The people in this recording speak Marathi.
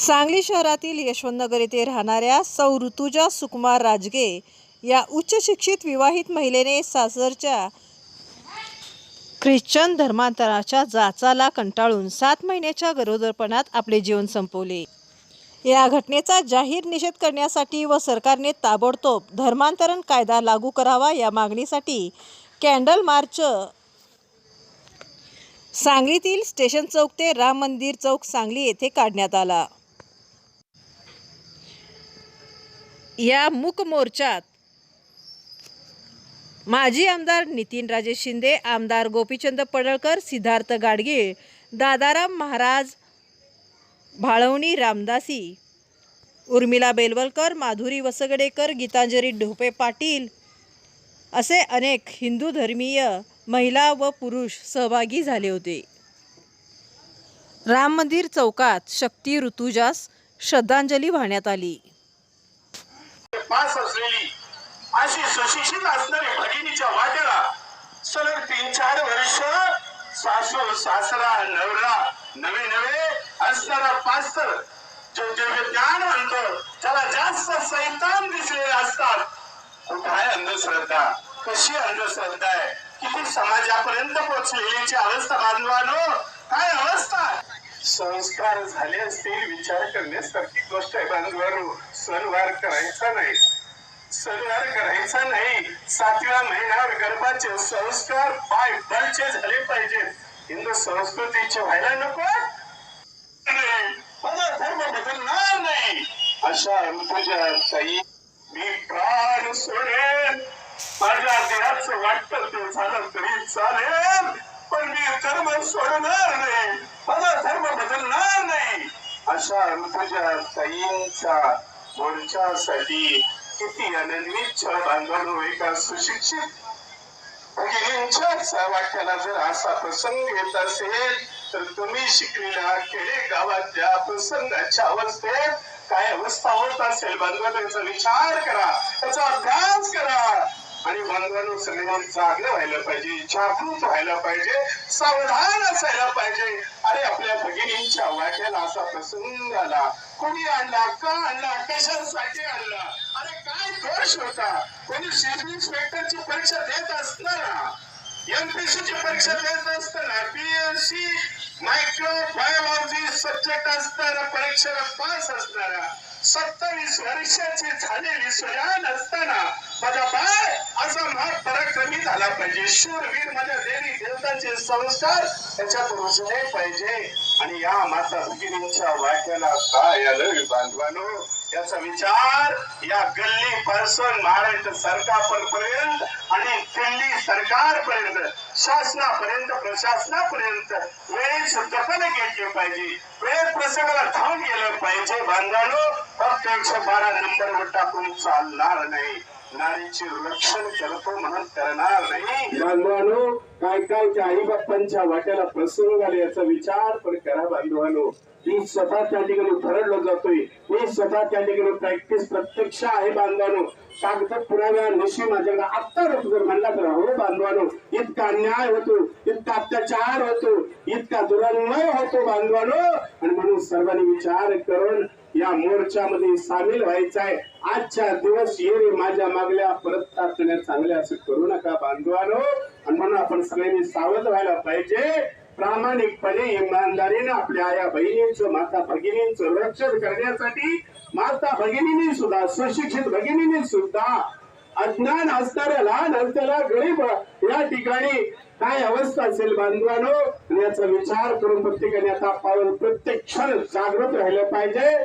सांगली शहरातील यशवंतनगर येथे राहणाऱ्या सौ ऋतुजा सुकुमार राजगे या उच्च शिक्षित विवाहित महिलेने सासरच्या ख्रिश्चन धर्मांतराच्या जाचाला कंटाळून सात महिन्याच्या गरोदरपणात आपले जीवन संपवले. या घटनेचा जाहीर निषेध करण्यासाठी व सरकारने ताबडतोब धर्मांतरण कायदा लागू करावा या मागणीसाठी कॅन्डल मार्च सांगलीतील स्टेशन चौक ते राम मंदिर चौक सांगली येथे काढण्यात आला. या मूक मोर्चात माजी आमदार नितीनराजे शिंदे आमदार गोपीचंद पडळकर सिद्धार्थ गाडगीळ दादाराम महाराज भाळवणी रामदासी उर्मिला बेलवलकर माधुरी वसगडेकर गीतांजली ढोपे पाटील असे अनेक हिंदू धर्मीय महिला व पुरुष सहभागी झाले होते. राम मंदिर चौकात शक्ती ऋतुजास श्रद्धांजली वाहण्यात आली. पास असलेली अशी सुशिक्षित असणारी भगिनीच्या वाट्याला सलग तीन चार वर्ष सासू सासरा नवरा नवे नवे असणारा पास्तर जो दिव्य ज्ञान म्हणतो त्याला जास्त सैतान दिसलेले असतात. कुठं आहे अंधश्रद्धा? कशी अंधश्रद्धा आहे? किती समाजापर्यंत पोहोचलेलीची अवस्था बांधवानो? काय अवस्था संस्कार झाले असतील विचार करण्यासारखी गोष्ट आहे. बांधवानो सणवार करायचा नाही. सणवार करायचा नाही. सातव्या महिन्यावर गर्भाचे संस्कार पाय बलचे झाले पाहिजेत. हिंदू संस्कृतीचे व्हायला नको. माझा धर्म बदलणार नाही. अशा ऋतुजा ताई मी प्राण सोडेन. माझ्या देहाचं वाटतं ते झालं तरी चालेल. पण मी धर्म सोडणार नाही माझा धर्म बदलणार नाही अशा तुझ्या ताईंचा मोर्चासाठी किती आनंदीत बांधव एका सुशिक्षित? म्हणजे भगिनींच्या वाक्याला जर असा प्रसंग येत असेल तर तुम्ही शिकलेल्या खेडे गावातल्या प्रसंगाच्या अवस्थेत काय अवस्था होत असेल बांधवांचा विचार करा त्याचा अभ्यास करा. आणि बांधवांनो सगळ्यांनी जागलं व्हायला पाहिजे जागृत व्हायला पाहिजे सावधान असायला पाहिजे. अरे आपल्या भगिनींच्या वाट्याला असा प्रसंग आला. कोणी आणला? का आणला? कशासाठी आणला? अरे काय दोष होता? कोणी सिव्हिल इन्स्पेक्टरची परीक्षा देत असताना एमपीसीची परीक्षा देत असताना पीएससी मायक्रो बायोलॉजी सब्जेक्ट असताना परीक्षेला पास असणारा सत्तावीस वर्षाचे झालेली सुजान असताना माझा बाळ असा महाग पराक्रमी झाला पाहिजे. शूरवीर माझ्या देवी देवतांचे संस्कार त्याच्यात रुजले पाहिजे. आणि या माता भगिनींच्या वाट्याला काय आलं बांधवानो? याचा विचार या गल्ली पासून महाराष्ट्र सरकारपर्यंत आणि दिल्ली सरकारपर्यंत शासनापर्यंत प्रशासनापर्यंत वेळेच दखल घेतली पाहिजे. वेळेत प्रसंगाला धावून गेलं पाहिजे बांधवानो. फक्त एकशे बारा नंबरवर टाकून चालणार नाही. नारीचे रक्षण करतो म्हणून करणार नाही. बांधवानो काय काय त्या आई बाप्पांच्या वाट्याला प्रसंग झाले याचा विचार पण करा बांधवानो. मी स्वतः त्या ठिकाणी भरडलो जातोय. मी स्वतः त्या ठिकाणी प्रॅक्टिस प्रत्यक्ष आहे बांधवानो. कागद पुराव्या निशी माझ्याकडे आत्ता जर म्हणला तर हो बांधवानो इतका अन्याय होतो इतका अत्याचार होतो इतका दुरन्वय होतो बांधवानो. आणि म्हणून सर्वांनी विचार करून या मोर्चामध्ये सामील व्हायचं आहे. आजच्या दिवस ये माझ्या मागल्या परत प्रार्थना चांगल्या असं करू नका बांधवानो. आणि म्हणून आपण सगळ्यांनी सावध व्हायला पाहिजे. प्रामाणिकपणे इमानदारीने आपल्या आया बहिणींचं माता भगिनींचं रक्षण करण्यासाठी माता भगिनीने सुद्धा सुशिक्षित भगिनीने सुद्धा अज्ञान असणाऱ्या लहान असलेला गरीब या ठिकाणी काय अवस्था असेल बांधवानो? याचा विचार करून प्रत्येकाने आता पाऊल प्रत्येक क्षण जागृत राहिलं पाहिजे.